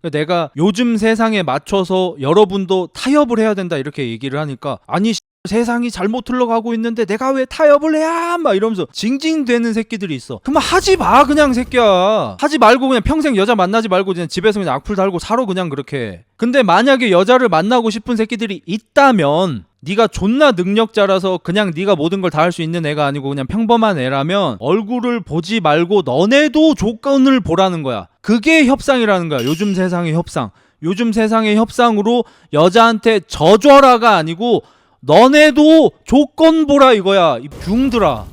그러니까 내가 요즘 세상에 맞춰서 여러분도 타협을 해야 된다 이렇게 얘기를 하니까 아니 씨, 세상이 잘못 흘러가고 있는데 내가 왜 타협을 해야 막 이러면서 징징대는 새끼들이 있어. 그럼 하지 마 그냥 새끼야. 하지 말고 그냥 평생 여자 만나지 말고 그냥 집에서 그냥 악플 달고 살아 그냥 그렇게. 근데 만약에 여자를 만나고 싶은 새끼들이 있다면 네가 존나 능력자라서 그냥 네가 모든 걸 다 할 수 있는 애가 아니고 그냥 평범한 애라면 얼굴을 보지 말고 너네도 조건을 보라는 거야. 그게 협상이라는 거야. 요즘 세상의 협상. 요즘 세상의 협상으로 여자한테 져줘라가 아니고 너네도 조건 보라 이거야. 이 붕들아.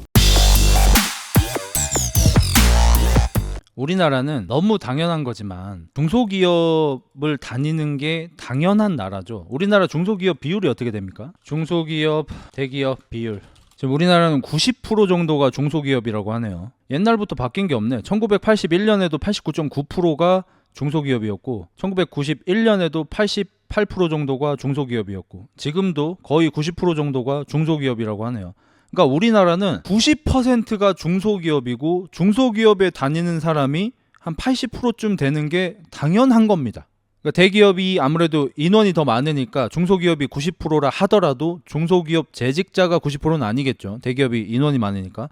우리나라는 너무 당연한 거지만 중소기업을 다니는 게 당연한 나라죠. 우리나라 중소기업 비율이 어떻게 됩니까? 중소기업, 대기업 비율. 지금 우리나라는 90% 정도가 중소기업이라고 하네요. 옛날부터 바뀐 게 없네. 1981년에도 89.9%가 중소기업이었고 1991년에도 88% 정도가 중소기업이었고 지금도 거의 90% 정도가 중소기업이라고 하네요. 그러니까 우리나라는 90%가 중소기업이고 중소기업에 다니는 사람이 한 80%쯤 되는 게 당연한 겁니다. 그러니까 대기업이 아무래도 인원이 더 많으니까 중소기업이 90%라 하더라도 중소기업 재직자가 90%는 아니겠죠. 대기업이 인원이 많으니까.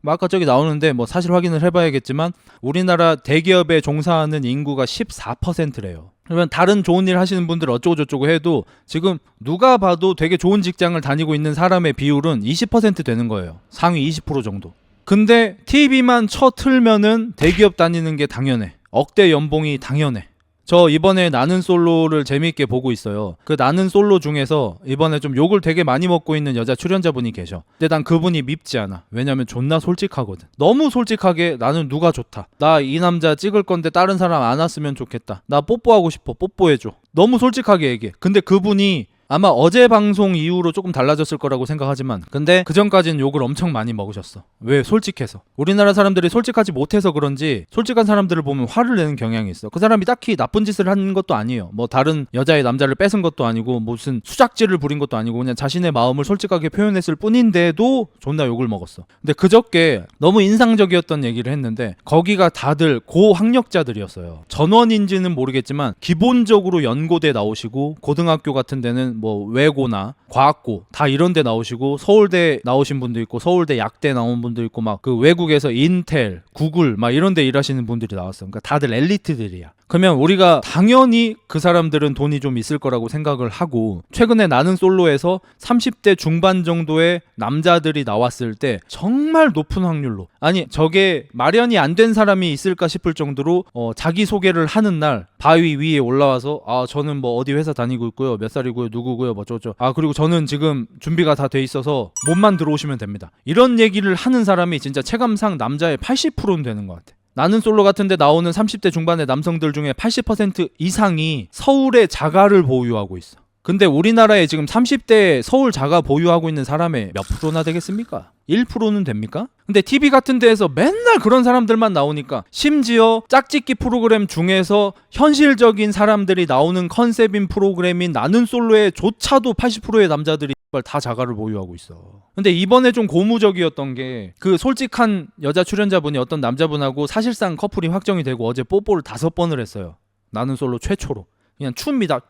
뭐 아까 저기 나오는데 뭐 사실 확인을 해봐야겠지만 우리나라 대기업에 종사하는 인구가 14%래요. 그러면 다른 좋은 일 하시는 분들 어쩌고 저쩌고 해도 지금 누가 봐도 되게 좋은 직장을 다니고 있는 사람의 비율은 20% 되는 거예요. 상위 20% 정도. 근데 TV만 쳐 틀면은 대기업 다니는 게 당연해. 억대 연봉이 당연해. 저 이번에 나는 솔로를 재미있게 보고 있어요. 그 나는 솔로 중에서 이번에 좀 욕을 되게 많이 먹고 있는 여자 출연자분이 계셔. 근데 난 그분이 밉지 않아. 왜냐면 존나 솔직하거든. 너무 솔직하게 나는 누가 좋다. 나 이 남자 찍을 건데 다른 사람 안 왔으면 좋겠다. 나 뽀뽀하고 싶어. 뽀뽀해줘. 너무 솔직하게 얘기해. 근데 그분이 아마 어제 방송 이후로 조금 달라졌을 거라고 생각하지만 근데 그 전까지는 욕을 엄청 많이 먹으셨어. 왜? 솔직해서. 우리나라 사람들이 솔직하지 못해서 그런지 솔직한 사람들을 보면 화를 내는 경향이 있어. 그 사람이 딱히 나쁜 짓을 한 것도 아니에요. 뭐 다른 여자의 남자를 뺏은 것도 아니고 무슨 수작질을 부린 것도 아니고 그냥 자신의 마음을 솔직하게 표현했을 뿐인데도 존나 욕을 먹었어. 근데 그저께 너무 인상적이었던 얘기를 했는데 거기가 다들 고학력자들이었어요. 전원인지는 모르겠지만 기본적으로 연고대 나오시고 고등학교 같은 데는 뭐 외고나 과학고 다 이런 데 나오시고 서울대 나오신 분도 있고 서울대 약대 나온 분도 있고 막 그 외국에서 인텔, 구글 막 이런 데 일하시는 분들이 나왔어. 그러니까 다들 엘리트들이야. 그러면 우리가 당연히 그 사람들은 돈이 좀 있을 거라고 생각을 하고 최근에 나는 솔로에서 30대 중반 정도의 남자들이 나왔을 때 정말 높은 확률로 아니 저게 마련이 안 된 사람이 있을까 싶을 정도로 어, 자기 소개를 하는 날 바위 위에 올라와서 아 저는 뭐 어디 회사 다니고 있고요 몇 살이고요 누구고요 뭐 저저 아 그리고 저는 지금 준비가 다 돼 있어서 몸만 들어오시면 됩니다 이런 얘기를 하는 사람이 진짜 체감상 남자의 80%는 되는 것 같아. 나는 솔로 같은데 나오는 30대 중반의 남성들 중에 80% 이상이 서울의 자가를 보유하고 있어. 근데 우리나라에 지금 30대 서울 자가 보유하고 있는 사람의 몇 프로나 되겠습니까? 1%는 됩니까? 근데 TV 같은 데에서 맨날 그런 사람들만 나오니까 심지어 짝짓기 프로그램 중에서 현실적인 사람들이 나오는 컨셉인 프로그램인 나는 솔로에 조차도 80%의 남자들이 다 자가를 보유하고 있어. 근데 이번에 좀 고무적이었던 게 그 솔직한 여자 출연자분이 어떤 남자분하고 사실상 커플이 확정이 되고 어제 뽀뽀를 다섯 번을 했어요. 나는 솔로 최초로. 그냥 춥니다.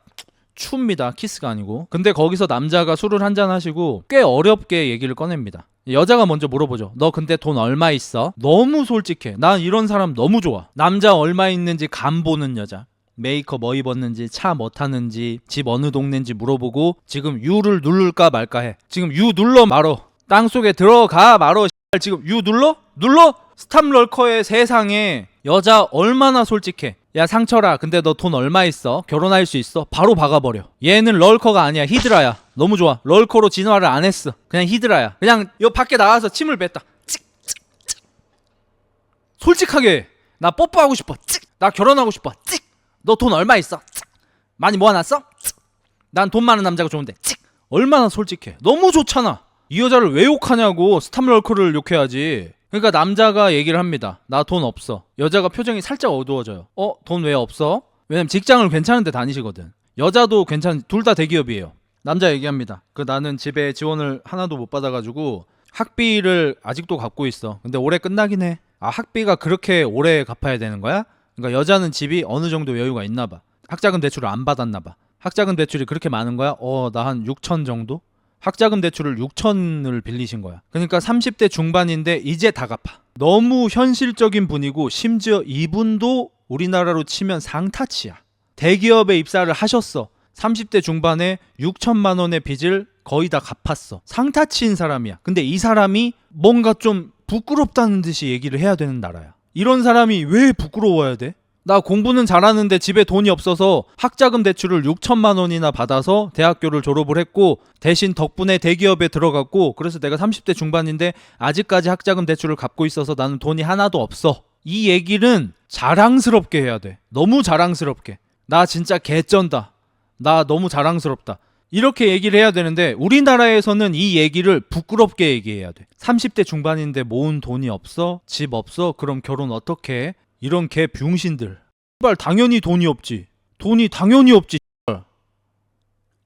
춥니다. 키스가 아니고. 근데 거기서 남자가 술을 한잔 하시고 꽤 어렵게 얘기를 꺼냅니다. 여자가 먼저 물어보죠. 너 근데 돈 얼마 있어? 너무 솔직해. 난 이런 사람 너무 좋아. 남자 얼마 있는지 간 보는 여자. 메이커 뭐 입었는지 차 뭐 타는지 집 어느 동네인지 물어보고 지금 유를 누를까 말까 해. 지금 유 눌러 말어. 땅 속에 들어가 말어. 지금 유 눌러? 눌러? 스탑럴커의 세상에 여자 얼마나 솔직해. 야 상철아 근데 너 돈 얼마 있어? 결혼할 수 있어? 바로 박아버려. 얘는 럴커가 아니야 히드라야. 너무 좋아. 럴커로 진화를 안 했어. 그냥 히드라야. 그냥 요 밖에 나가서 침을 뱉다. 솔직하게 나 뽀뽀하고 싶어. 찍. 나 결혼하고 싶어. 찍. 너 돈 얼마 있어? 찍. 많이 모아놨어? 난 돈 많은 남자가 좋은데. 찍. 얼마나 솔직해. 너무 좋잖아. 이 여자를 왜 욕하냐고 스탑럴커를 욕해야지. 그러니까 남자가 얘기를 합니다. 나 돈 없어. 여자가 표정이 살짝 어두워져요. 어? 돈 왜 없어? 왜냐면 직장을 괜찮은데 다니시거든. 여자도 괜찮, 둘 다 대기업이에요. 남자 얘기합니다. 그 나는 집에 지원을 하나도 못 받아가지고 학비를 아직도 갚고 있어. 근데 올해 끝나긴 해. 아 학비가 그렇게 오래 갚아야 되는 거야? 그러니까 여자는 집이 어느 정도 여유가 있나 봐. 학자금 대출을 안 받았나 봐. 학자금 대출이 그렇게 많은 거야? 어, 나 한 6천 정도? 학자금 대출을 6천을 빌리신 거야. 그러니까 30대 중반인데 이제 다 갚아. 너무 현실적인 분이고 심지어 이분도 우리나라로 치면 상타치야. 대기업에 입사를 하셨어. 30대 중반에 6천만 원의 빚을 거의 다 갚았어. 상타치인 사람이야. 근데 이 사람이 뭔가 좀 부끄럽다는 듯이 얘기를 해야 되는 나라야. 이런 사람이 왜 부끄러워야 돼? 나 공부는 잘하는데 집에 돈이 없어서 학자금 대출을 6천만 원이나 받아서 대학교를 졸업을 했고 대신 덕분에 대기업에 들어갔고 그래서 내가 30대 중반인데 아직까지 학자금 대출을 갚고 있어서 나는 돈이 하나도 없어. 이 얘기는 자랑스럽게 해야 돼. 너무 자랑스럽게. 나 진짜 개쩐다. 나 너무 자랑스럽다. 이렇게 얘기를 해야 되는데 우리나라에서는 이 얘기를 부끄럽게 얘기해야 돼. 30대 중반인데 모은 돈이 없어? 집 없어? 그럼 결혼 어떻게 해? 이런 개 병신들. 발 당연히 돈이 없지. 돈이 당연히 없지.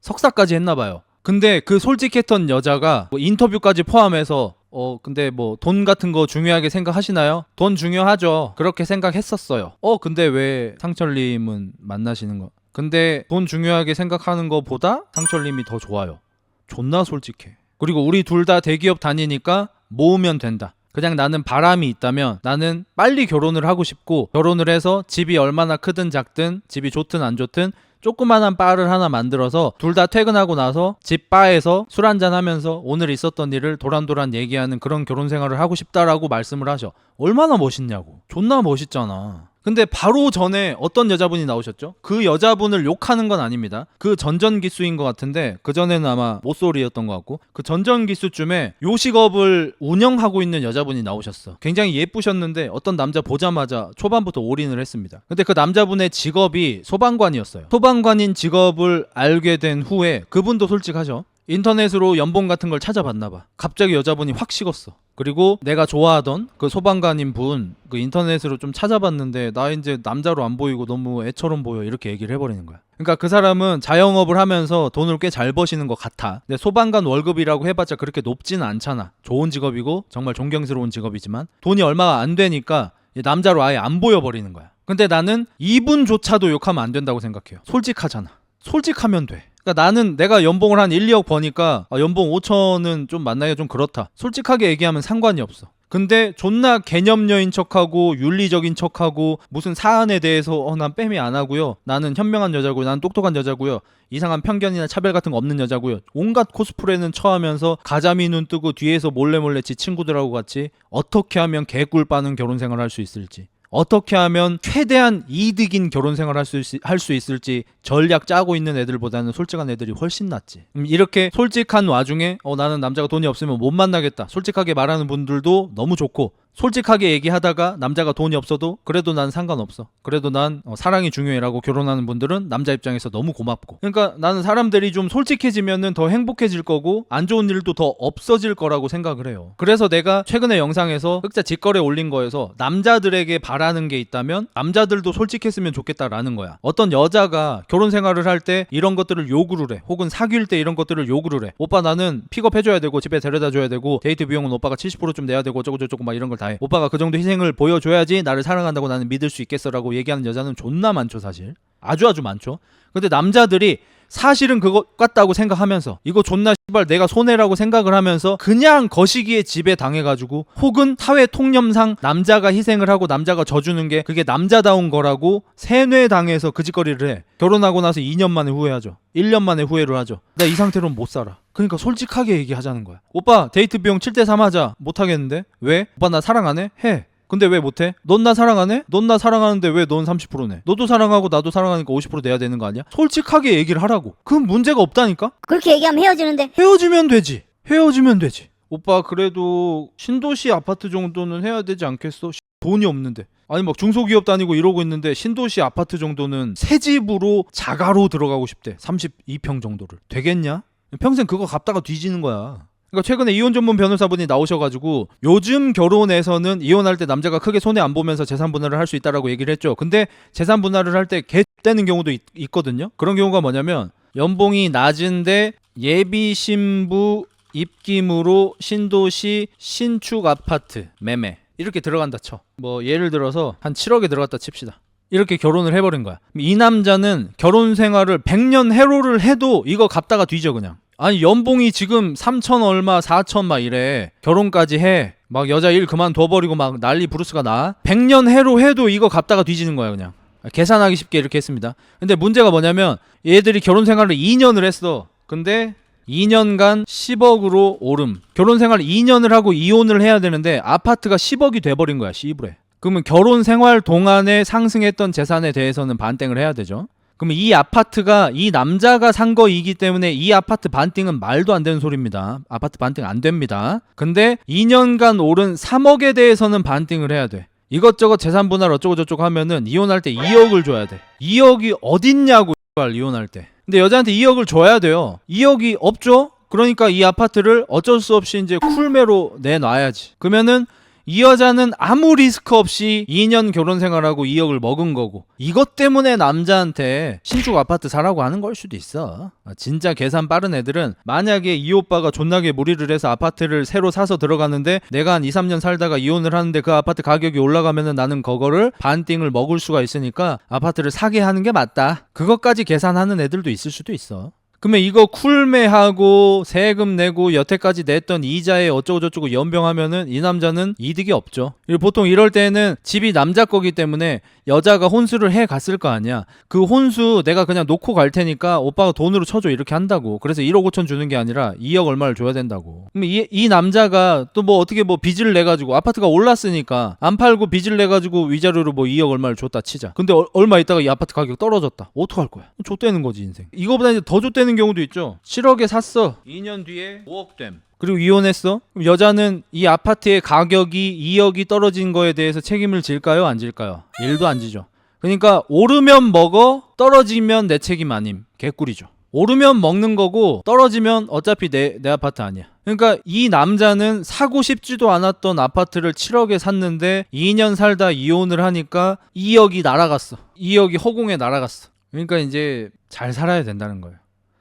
석사까지 했나 봐요. 근데 그 솔직했던 여자가 뭐 인터뷰까지 포함해서 어 근데 뭐 돈 같은 거 중요하게 생각하시나요? 돈 중요하죠. 그렇게 생각했었어요. 어 근데 왜 상철님은 만나시는 거? 근데 돈 중요하게 생각하는 거보다 상철님이 더 좋아요. 존나 솔직해. 그리고 우리 둘 다 대기업 다니니까 모으면 된다. 그냥 나는 바람이 있다면 나는 빨리 결혼을 하고 싶고 결혼을 해서 집이 얼마나 크든 작든 집이 좋든 안 좋든 조그만한 바를 하나 만들어서 둘 다 퇴근하고 나서 집 바에서 술 한잔 하면서 오늘 있었던 일을 도란도란 얘기하는 그런 결혼 생활을 하고 싶다라고 말씀을 하셔. 얼마나 멋있냐고. 존나 멋있잖아. 근데 바로 전에 어떤 여자분이 나오셨죠? 그 여자분을 욕하는 건 아닙니다. 그 전전 기수인 것 같은데 그 전에는 아마 모쏠이었던 것 같고 그 전전 기수쯤에 요식업을 운영하고 있는 여자분이 나오셨어. 굉장히 예쁘셨는데 어떤 남자 보자마자 초반부터 올인을 했습니다. 근데 그 남자분의 직업이 소방관이었어요. 소방관인 직업을 알게 된 후에 그분도 솔직하죠. 인터넷으로 연봉 같은 걸 찾아봤나 봐. 갑자기 여자분이 확 식었어. 그리고 내가 좋아하던 그 소방관인 분 그 인터넷으로 좀 찾아봤는데 나 이제 남자로 안 보이고 너무 애처럼 보여 이렇게 얘기를 해버리는 거야. 그러니까 그 사람은 자영업을 하면서 돈을 꽤 잘 버시는 것 같아. 근데 소방관 월급이라고 해봤자 그렇게 높지는 않잖아. 좋은 직업이고 정말 존경스러운 직업이지만 돈이 얼마가 안 되니까 이 남자로 아예 안 보여버리는 거야. 근데 나는 이분조차도 욕하면 안 된다고 생각해요. 솔직하잖아. 솔직하면 돼. 그러니까 나는 내가 연봉을 한 1, 2억 버니까 아, 연봉 5천은 좀 만나기가 좀 그렇다. 솔직하게 얘기하면 상관이 없어. 근데 존나 개념녀인 척하고 윤리적인 척하고 무슨 사안에 대해서 어, 난 빼미 안 하고요. 나는 현명한 여자고요. 난 똑똑한 여자고요. 이상한 편견이나 차별 같은 거 없는 여자고요. 온갖 코스프레는 처하면서 가자미 눈 뜨고 뒤에서 몰래 몰래 지 친구들하고 같이 어떻게 하면 개꿀 빠는 결혼 생활 을 할 수 있을지. 어떻게 하면 최대한 이득인 결혼 생활을 할수 할수 있을지 전략 짜고 있는 애들보다는 솔직한 애들이 훨씬 낫지. 음, 이렇게 솔직한 와중에 어 나는 남자가 돈이 없으면 못 만나겠다. 솔직하게 말하는 분들도 너무 좋고 솔직하게 얘기하다가 남자가 돈이 없어도 그래도 난 상관없어. 그래도 난 어, 사랑이 중요해라고 결혼하는 분들은 남자 입장에서 너무 고맙고. 그러니까 나는 사람들이 좀 솔직해지면은 더 행복해질 거고 안 좋은 일도 더 없어질 거라고 생각을 해요. 그래서 내가 최근에 영상에서 흑자 직거래 올린 거에서 남자들에게 바라는 게 있다면 남자들도 솔직했으면 좋겠다라는 거야. 어떤 여자가 결혼 생활을 할 때 이런 것들을 요구를 해. 혹은 사귈 때 이런 것들을 요구를 해. 오빠 나는 픽업해줘야 되고 집에 데려다 줘야 되고 데이트 비용은 오빠가 70%좀 내야 되고 어쩌고저쩌고 막 이런 걸다 해. 오빠가 그 정도 희생을 보여줘야지 나를 사랑한다고 나는 믿을 수 있겠어라고 얘기하는 여자는 존나 많죠 사실. 아주 아주 많죠. 근데 남자들이 사실은 그것 같다고 생각하면서 이거 존나 씨발 내가 손해라고 생각을 하면서 그냥 거시기에 지배 당해가지고 혹은 사회 통념상 남자가 희생을 하고 남자가 져주는 게 그게 남자다운 거라고 세뇌 당해서 그 짓거리를 해 결혼하고 나서 2년 만에 후회하죠 1년 만에 후회를 하죠 나 이 상태로는 못 살아 그러니까 솔직하게 얘기하자는 거야 오빠 데이트 비용 7대 3 하자 못 하겠는데 왜? 오빠 나 사랑 안 해? 해 근데 왜 못해? 넌 나 사랑 안 해? 넌나 사랑하는데 왜 넌 30%네? 너도 사랑하고 나도 사랑하니까 50% 내야 되는 거 아니야? 솔직하게 얘기를 하라고. 그건 문제가 없다니까? 그렇게 얘기하면 헤어지는데 헤어지면 되지. 헤어지면 되지. 오빠 그래도 신도시 아파트 정도는 해야 되지 않겠어? 씨, 돈이 없는데. 아니 막 중소기업 다니고 이러고 있는데 신도시 아파트 정도는 새 집으로 자가로 들어가고 싶대. 32평 정도를. 되겠냐? 평생 그거 갚다가 뒤지는 거야. 그러니까 최근에 이혼 전문 변호사분이 나오셔가지고 요즘 결혼에서는 이혼할 때 남자가 크게 손해 안 보면서 재산 분할을 할 수 있다라고 얘기를 했죠. 근데 재산 분할을 할 때 개 떼는 경우도 있, 있거든요. 그런 경우가 뭐냐면 연봉이 낮은데 예비 신부 입김으로 신도시 신축 아파트 매매 이렇게 들어간다 쳐. 뭐 예를 들어서 한 7억에 들어갔다 칩시다. 이렇게 결혼을 해버린 거야. 이 남자는 결혼 생활을 100년 해로를 해도 이거 갚다가 뒤져 그냥. 아니 연봉이 지금 3천 얼마 4천 막 이래. 결혼까지 해. 막 여자 일 그만둬버리고 막 난리 브루스가 나. 100년 해로 해도 이거 갚다가 뒤지는 거야 그냥. 계산하기 쉽게 이렇게 했습니다. 근데 문제가 뭐냐면 얘들이 결혼 생활을 2년을 했어. 근데 2년간 10억으로 오름. 결혼 생활 2년을 하고 이혼을 해야 되는데 아파트가 10억이 돼버린 거야 씨부레 그러면 결혼 생활 동안에 상승했던 재산에 대해서는 반땡을 해야 되죠 그럼 이 아파트가 이 남자가 산 거이기 때문에 이 아파트 반띵은 말도 안 되는 소리입니다. 아파트 반띵 안 됩니다. 근데 2년간 오른 3억에 대해서는 반띵을 해야 돼. 이것저것 재산 분할 어쩌고 저쩌고 하면은 이혼할 때 2억을 줘야 돼. 2억이 어딨냐고 발 이혼할 때. 근데 여자한테 2억을 줘야 돼요. 2억이 없죠? 그러니까 이 아파트를 어쩔 수 없이 이제 쿨매로 내놔야지. 그러면은 이 여자는 아무 리스크 없이 2년 결혼 생활하고 2억을 먹은 거고 이것 때문에 남자한테 신축 아파트 사라고 하는 걸 수도 있어. 아, 진짜 계산 빠른 애들은 만약에 이 오빠가 존나게 무리를 해서 아파트를 새로 사서 들어갔는데 내가 한 2, 3년 살다가 이혼을 하는데 그 아파트 가격이 올라가면은 나는 그거를 반띵을 먹을 수가 있으니까 아파트를 사게 하는 게 맞다. 그것까지 계산하는 애들도 있을 수도 있어 그러면 이거 쿨매하고 세금 내고 여태까지 냈던 이자에 어쩌고저쩌고 연병하면은 이 남자는 이득이 없죠. 보통 이럴 때는 집이 남자 거기 때문에 여자가 혼수를 해 갔을 거 아니야. 그 혼수 내가 그냥 놓고 갈 테니까 오빠가 돈으로 쳐줘 이렇게 한다고. 그래서 1억 5천 주는 게 아니라 2억 얼마를 줘야 된다고. 그럼 이, 이 남자가 또 뭐 어떻게 뭐 빚을 내 가지고 아파트가 올랐으니까 안 팔고 빚을 내 가지고 위자료로 뭐 2억 얼마를 줬다 치자. 근데 얼- 얼마 있다가 이 아파트 가격 떨어졌다. 어떡할 거야? 좆되는 거지 인생. 이거보다 이제 더 좆되는 경우도 있죠. 7억에 샀어. 2년 뒤에 5억 됨. 그리고 이혼했어? 그럼 여자는 이 아파트의 가격이 2억이 떨어진 거에 대해서 책임을 질까요? 안 질까요? 일도 안 지죠. 그러니까 오르면 먹어, 떨어지면 내 책임 아님. 개꿀이죠. 오르면 먹는 거고 떨어지면 어차피 내, 내 아파트 아니야. 그러니까 이 남자는 사고 싶지도 않았던 아파트를 7억에 샀는데 2년 살다 이혼을 하니까 2억이 날아갔어. 2억이 허공에 날아갔어. 그러니까 이제 잘 살아야 된다는 거예요.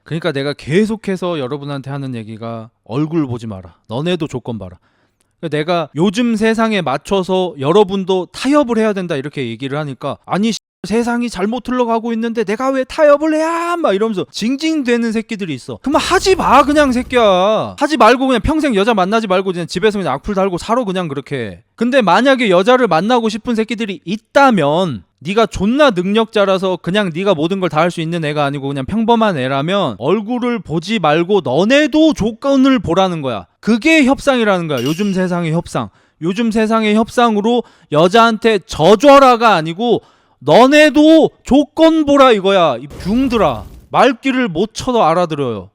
그러니까 내가 계속해서 여러분한테 하는 얘기가 얼굴 보지 마라. 너네도 조건 봐라. 그러니까 내가 요즘 세상에 맞춰서 여러분도 타협을 해야 된다 이렇게 얘기를 하니까 아니 씨, 세상이 잘못 흘러가고 있는데 내가 왜 타협을 해야 막 이러면서 징징대는 새끼들이 있어. 그럼 하지 마 그냥 새끼야. 하지 말고 그냥 평생 여자 만나지 말고 그냥 집에서 그냥 악플 달고 살아 그냥 그렇게. 근데 만약에 여자를 만나고 싶은 새끼들이 있다면 네가 존나 능력자라서 그냥 네가 모든 걸 다 할 수 있는 애가 아니고 그냥 평범한 애라면 얼굴을 보지 말고 너네도 조건을 보라는 거야. 그게 협상이라는 거야. 요즘 세상의 협상. 요즘 세상의 협상으로 여자한테 져줘라가 아니고 너네도 조건 보라 이거야. 이 붕들아. 말귀를 못 쳐도 알아들어요.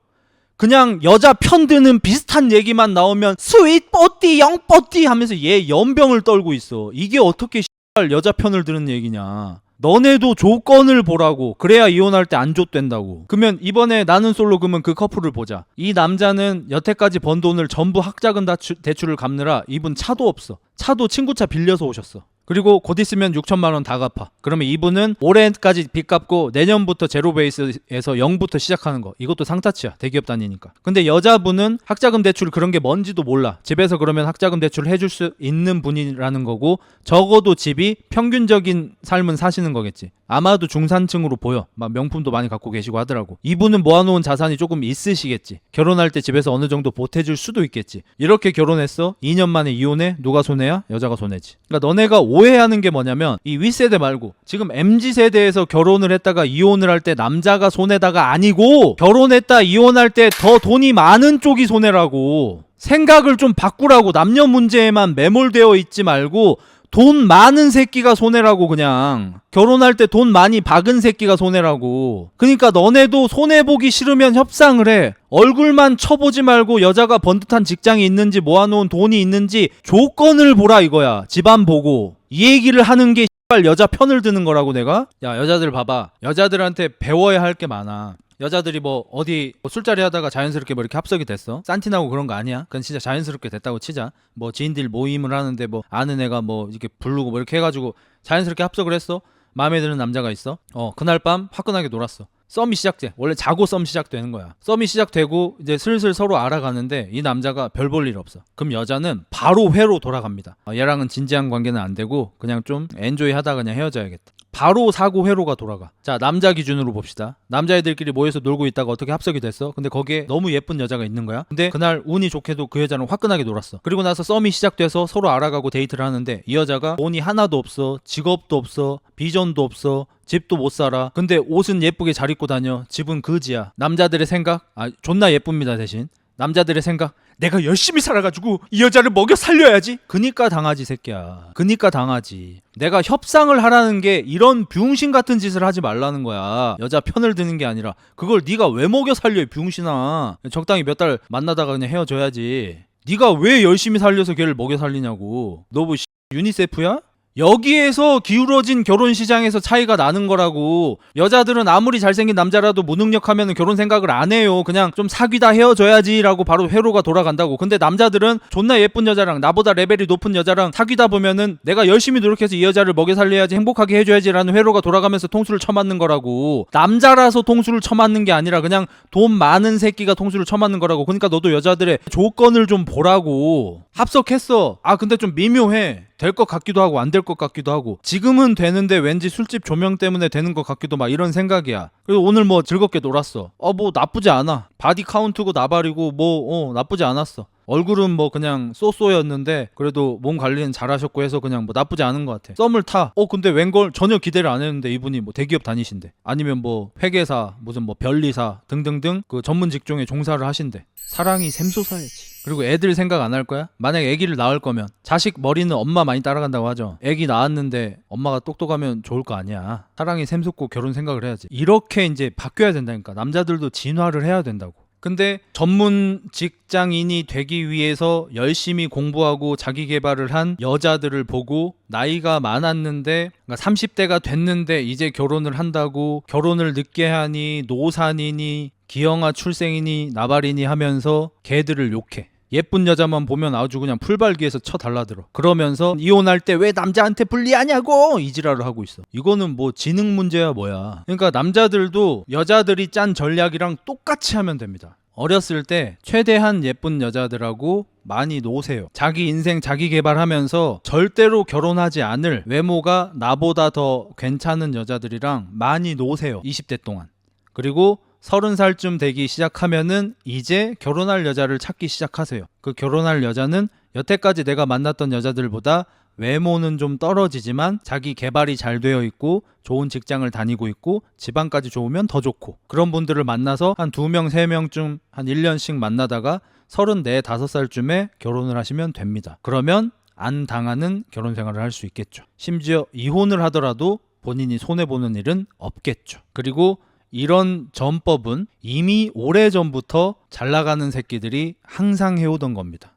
그냥 여자 편드는 비슷한 얘기만 나오면 스윗 뽀띠 영 뽀띠 하면서 얘 연병을 떨고 있어. 이게 어떻게 여자 편을 드는 얘기냐. 너네도 조건을 보라고. 그래야 이혼할 때안 좆된다고. 그러면 이번에 나는 솔로 그러면 그 커플을 보자. 이 남자는 여태까지 번 돈을 전부 학자금 대출을 갚느라 이분 차도 없어. 차도 친구 차 빌려서 오셨어. 그리고 곧 있으면 6천만 원 다 갚아. 그러면 이분은 올해까지 빚 갚고 내년부터 제로 베이스에서 0부터 시작하는 거. 이것도 상타치야. 대기업 다니니까. 근데 여자분은 학자금 대출 그런 게 뭔지도 몰라. 집에서 그러면 학자금 대출을 해줄 수 있는 분이라는 거고 적어도 집이 평균적인 삶은 사시는 거겠지. 아마도 중산층으로 보여. 막 명품도 많이 갖고 계시고 하더라고. 이분은 모아놓은 자산이 조금 있으시겠지. 결혼할 때 집에서 어느 정도 보태줄 수도 있겠지. 이렇게 결혼했어. 2년 만에 이혼해. 누가 손해야? 여자가 손해지. 그러니까 너네가 오해하는 게 뭐냐면 이 윗세대 말고 지금 MZ 세대에서 결혼을 했다가 이혼을 할 때 남자가 손해다가 아니고 결혼했다 이혼할 때 더 돈이 많은 쪽이 손해라고. 생각을 좀 바꾸라고 남녀 문제에만 매몰되어 있지 말고 돈 많은 새끼가 손해라고 그냥. 결혼할 때 돈 많이 박은 새끼가 손해라고. 그러니까 너네도 손해 보기 싫으면 협상을 해. 얼굴만 쳐보지 말고 여자가 번듯한 직장이 있는지 모아놓은 돈이 있는지 조건을 보라 이거야. 집안 보고. 이 얘기를 하는 게 여자 편을 드는 거라고 내가? 야 여자들 봐봐. 여자들한테 배워야 할 게 많아 여자들이 뭐 어디 뭐 술자리 하다가 자연스럽게 뭐 이렇게 합석이 됐어? 싼티나고 그런 거 아니야? 그건 진짜 자연스럽게 됐다고 치자. 뭐 지인들 모임을 하는데 뭐 아는 애가 뭐 이렇게 부르고 뭐 이렇게 해가지고 자연스럽게 합석을 했어? 마음에 드는 남자가 있어? 어 그날 밤 화끈하게 놀았어 썸이 시작돼. 원래 자고 썸 시작되는 거야. 썸이 시작되고 이제 슬슬 서로 알아가는데 이 남자가 별 볼 일 없어. 그럼 여자는 바로 회로 돌아갑니다. 아, 얘랑은 진지한 관계는 안 되고 그냥 좀 엔조이 하다가 그냥 헤어져야겠다. 바로 사고 회로가 돌아가. 자, 남자 기준으로 봅시다. 남자애들끼리 모여서 놀고 있다가 어떻게 합석이 됐어? 근데 거기에 너무 예쁜 여자가 있는 거야. 근데 그날 운이 좋게도 그 여자는 화끈하게 놀았어. 그리고 나서 썸이 시작돼서 서로 알아가고 데이트를 하는데 이 여자가 돈이 하나도 없어. 직업도 없어. 비전도 없어. 집도 못 살아. 근데 옷은 예쁘게 잘 입고 다녀. 집은 그지야. 남자들의 생각? 아, 존나 예쁩니다, 대신. 남자들의 생각 내가 열심히 살아가지고 이 여자를 먹여 살려야지 그니까 당하지 새끼야 그니까 당하지 내가 협상을 하라는 게 이런 병신 같은 짓을 하지 말라는 거야 여자 편을 드는 게 아니라 그걸 네가 왜 먹여 살려 이 병신아 적당히 몇 달 만나다가 그냥 헤어져야지 네가 왜 열심히 살려서 걔를 먹여 살리냐고 너 뭐 유니세프야? 여기에서 기울어진 결혼 시장에서 차이가 나는 거라고. 여자들은 아무리 잘생긴 남자라도 무능력하면 결혼 생각을 안 해요. 그냥 좀 사귀다 헤어져야지라고 바로 회로가 돌아간다고. 근데 남자들은 존나 예쁜 여자랑 나보다 레벨이 높은 여자랑 사귀다 보면은 내가 열심히 노력해서 이 여자를 먹여 살려야지 행복하게 해줘야지라는 회로가 돌아가면서 통수를 쳐맞는 거라고. 남자라서 통수를 쳐맞는 게 아니라 그냥 돈 많은 새끼가 통수를 쳐맞는 거라고. 그러니까 너도 여자들의 조건을 좀 보라고. 합석했어. 아 근데 좀 미묘해. 될 것 같기도 하고 안 될 것 같기도 하고 지금은 되는데 왠지 술집 조명 때문에 되는 것 같기도 막 이런 생각이야. 그래서 오늘 뭐 즐겁게 놀았어. 어 뭐 나쁘지 않아. 바디 카운트고 나발이고 뭐 어 나쁘지 않았어 얼굴은 뭐 그냥 쏘쏘였는데 그래도 몸 관리는 잘하셨고 해서 그냥 뭐 나쁘지 않은 것 같아 썸을 타 어 근데 웬걸 전혀 기대를 안 했는데 이분이 뭐 대기업 다니신대 아니면 뭐 회계사 무슨 뭐 변리사 등등등 그 전문 직종에 종사를 하신대 사랑이 샘솟아야지 그리고 애들 생각 안 할 거야? 만약에 애기를 낳을 거면 자식 머리는 엄마 많이 따라간다고 하죠. 애기 낳았는데 엄마가 똑똑하면 좋을 거 아니야. 사랑이 샘솟고 결혼 생각을 해야지. 이렇게 이제 바뀌어야 된다니까. 남자들도 진화를 해야 된다고. 근데 전문 직장인이 되기 위해서 열심히 공부하고 자기 개발을 한 여자들을 보고 나이가 많았는데 그러니까 30대가 됐는데 이제 결혼을 한다고 결혼을 늦게 하니 노산이니 기형아 출생이니 나발이니 하면서 개들을 욕해. 예쁜 여자만 보면 아주 그냥 풀발기에서 쳐 달라들어. 그러면서 이혼할 때 왜 남자한테 불리하냐고 이지랄을 하고 있어. 이거는 뭐 지능 문제야 뭐야. 그러니까 남자들도 여자들이 짠 전략이랑 똑같이 하면 됩니다. 어렸을 때 최대한 예쁜 여자들하고 많이 노세요. 자기 인생 자기 개발하면서 절대로 결혼하지 않을 외모가 나보다 더 괜찮은 여자들이랑 많이 노세요. 20대 동안. 그리고 서른 살쯤 되기 시작하면은 이제 결혼할 여자를 찾기 시작하세요. 그 결혼할 여자는 여태까지 내가 만났던 여자들보다 외모는 좀 떨어지지만 자기 개발이 잘 되어 있고 좋은 직장을 다니고 있고 집안까지 좋으면 더 좋고 그런 분들을 만나서 한 두 명, 세 명쯤 한 1년씩 만나다가 서른네, 다섯 살쯤에 결혼을 하시면 됩니다. 그러면 안 당하는 결혼 생활을 할 수 있겠죠. 심지어 이혼을 하더라도 본인이 손해보는 일은 없겠죠. 그리고 이런 전법은 이미 오래전부터 잘 나가는 새끼들이 항상 해오던 겁니다.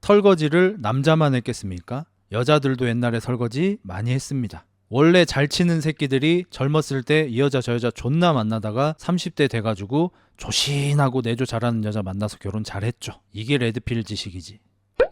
설거지를 남자만 했겠습니까? 여자들도 옛날에 설거지 많이 했습니다. 원래 잘 치는 새끼들이 젊었을 때 이 여자 저 여자 존나 만나다가 30대 돼가지고 조신하고 내조 잘하는 여자 만나서 결혼 잘했죠. 이게 레드필 지식이지.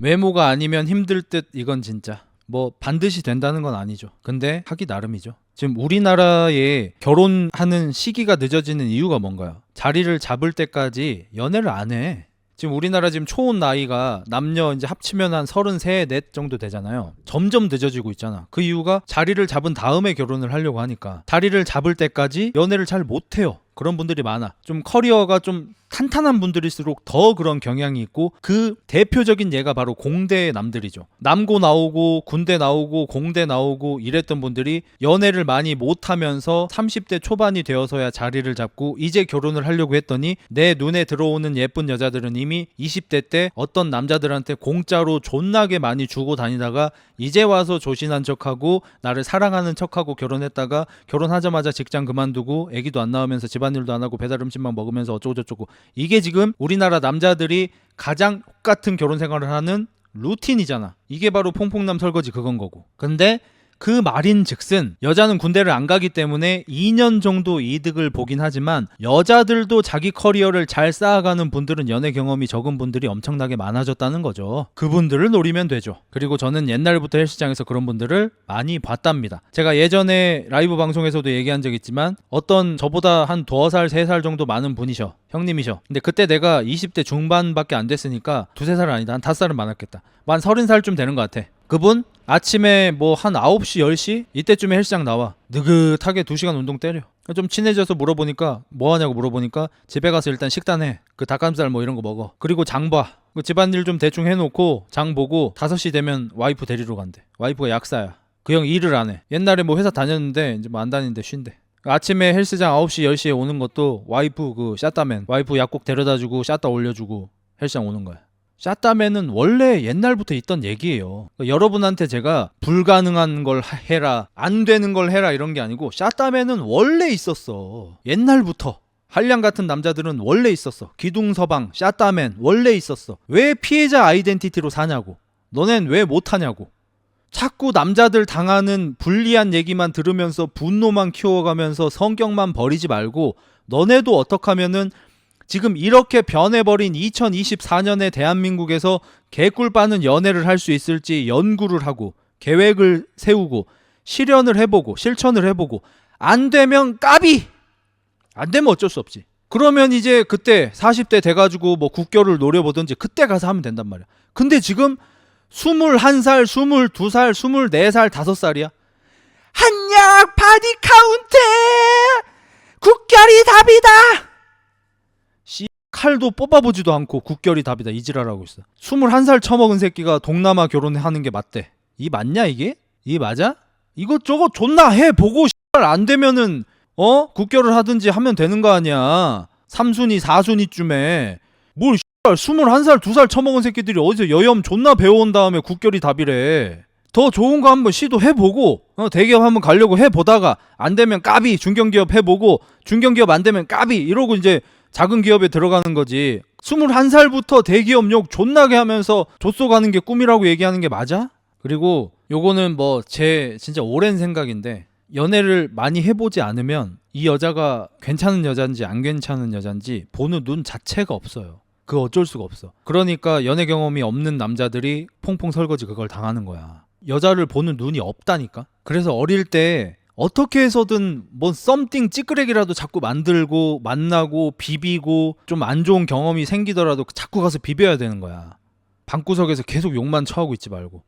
외모가 아니면 힘들 듯 이건 진짜. 뭐 반드시 된다는 건 아니죠. 근데 하기 나름이죠. 지금 우리나라에 결혼하는 시기가 늦어지는 이유가 뭔가요? 자리를 잡을 때까지 연애를 안 해. 지금 우리나라 지금 초혼 나이가 남녀 이제 합치면 한 33, 넷 정도 되잖아요. 점점 늦어지고 있잖아. 그 이유가 자리를 잡은 다음에 결혼을 하려고 하니까 자리를 잡을 때까지 연애를 잘 못해요. 그런 분들이 많아. 좀 커리어가 좀 탄탄한 분들일수록 더 그런 경향이 있고 그 대표적인 예가 바로 공대 남들이죠. 남고 나오고 군대 나오고 공대 나오고 이랬던 분들이 연애를 많이 못하면서 30대 초반이 되어서야 자리를 잡고 이제 결혼을 하려고 했더니 내 눈에 들어오는 예쁜 여자들은 이미 20대 때 어떤 남자들한테 공짜로 존나게 많이 주고 다니다가 이제 와서 조신한 척하고 나를 사랑하는 척하고 결혼했다가 결혼하자마자 직장 그만두고 애기도 안 나오면서 집안일도 안 하고 배달 음식만 먹으면서 어쩌고저쩌고 이게 지금 우리나라 남자들이 가장 똑같은 결혼 생활을 하는 루틴이잖아. 이게 바로 퐁퐁남 설거지 그건 거고. 근데 그 말인 즉슨 여자는 군대를 안 가기 때문에 2년 정도 이득을 보긴 하지만 여자들도 자기 커리어를 잘 쌓아가는 분들은 연애 경험이 적은 분들이 엄청나게 많아졌다는 거죠. 그분들을 노리면 되죠. 그리고 저는 옛날부터 헬스장에서 그런 분들을 많이 봤답니다. 제가 예전에 라이브 방송에서도 얘기한 적 있지만 어떤 저보다 한 두어 살, 세 살 정도 많은 분이셔. 형님이셔. 근데 그때 내가 20대 중반밖에 안 됐으니까 두세 살은 아니다. 한 다섯 살은 많았겠다. 뭐한 서른 살쯤 되는 것 같아. 그분 아침에 뭐 한 9시, 10시 이때쯤에 헬스장 나와. 느긋하게 2시간 운동 때려. 좀 친해져서 물어보니까 뭐 하냐고 물어보니까 집에 가서 일단 식단해. 그 닭가슴살 뭐 이런 거 먹어. 그리고 장 봐. 그 집안일 좀 대충 해놓고 장 보고 5시 되면 와이프 데리러 간대. 와이프가 약사야. 그 형 일을 안 해. 옛날에 뭐 회사 다녔는데 이제 뭐 안 다니는데 쉰대. 아침에 헬스장 9시, 10시에 오는 것도 와이프 그 샷다맨. 와이프 약국 데려다 주고 샷다 올려주고 헬스장 오는 거야. 샷다맨은 원래 옛날부터 있던 얘기예요. 그러니까 여러분한테 제가 불가능한 걸 하- 해라, 안 되는 걸 해라 이런 게 아니고 샷다맨은 원래 있었어. 옛날부터. 한량 같은 남자들은 원래 있었어. 기둥서방, 샷다맨 원래 있었어. 왜 피해자 아이덴티티로 사냐고. 너넨 왜 못하냐고. 자꾸 남자들 당하는 불리한 얘기만 들으면서 분노만 키워가면서 성격만 버리지 말고 너네도 어떻게 하면은 지금 이렇게 변해버린 2024년의 대한민국에서 개꿀 빠는 연애를 할 수 있을지 연구를 하고 계획을 세우고 실현을 해보고 실천을 해보고 안 되면 까비! 안 되면 어쩔 수 없지. 그러면 이제 그때 40대 돼가지고 뭐 국교를 노려보든지 그때 가서 하면 된단 말이야. 근데 지금 21살, 22살, 24살, 5살이야. 한약 바디 카운트 국결이 답이다 칼도 뽑아보지도 않고 국결이 답이다 이지랄하고 있어 21살 처먹은 새끼가 동남아 결혼하는 게 맞대 이 맞냐 이게? 이 맞아? 이것저것 존나 해보고 씨발 안 되면은 어? 국결을 하든지 하면 되는 거 아니야 3순위 4순위쯤에 뭘 씨발 21살 2살 처먹은 새끼들이 어디서 여염 존나 배워온 다음에 국결이 답이래 더 좋은 거 한번 시도해보고 어, 대기업 한번 가려고 해보다가 안 되면 까비 중견기업 해보고 중견기업 안 되면 까비 이러고 이제 작은 기업에 들어가는 거지 21살부터 대기업 욕 존나게 하면서 좆소 가는 게 꿈이라고 얘기하는 게 맞아? 그리고 요거는 뭐 제 진짜 오랜 생각인데 연애를 많이 해보지 않으면 이 여자가 괜찮은 여잔지 안 괜찮은 여잔지 보는 눈 자체가 없어요. 그 어쩔 수가 없어. 그러니까 연애 경험이 없는 남자들이 퐁퐁 설거지 그걸 당하는 거야. 여자를 보는 눈이 없다니까. 그래서 어릴 때 어떻게 해서든 뭐 썸띵 찌끄레기라도 자꾸 만들고 만나고 비비고 좀 안 좋은 경험이 생기더라도 자꾸 가서 비벼야 되는 거야. 방구석에서 계속 욕만 처하고 있지 말고.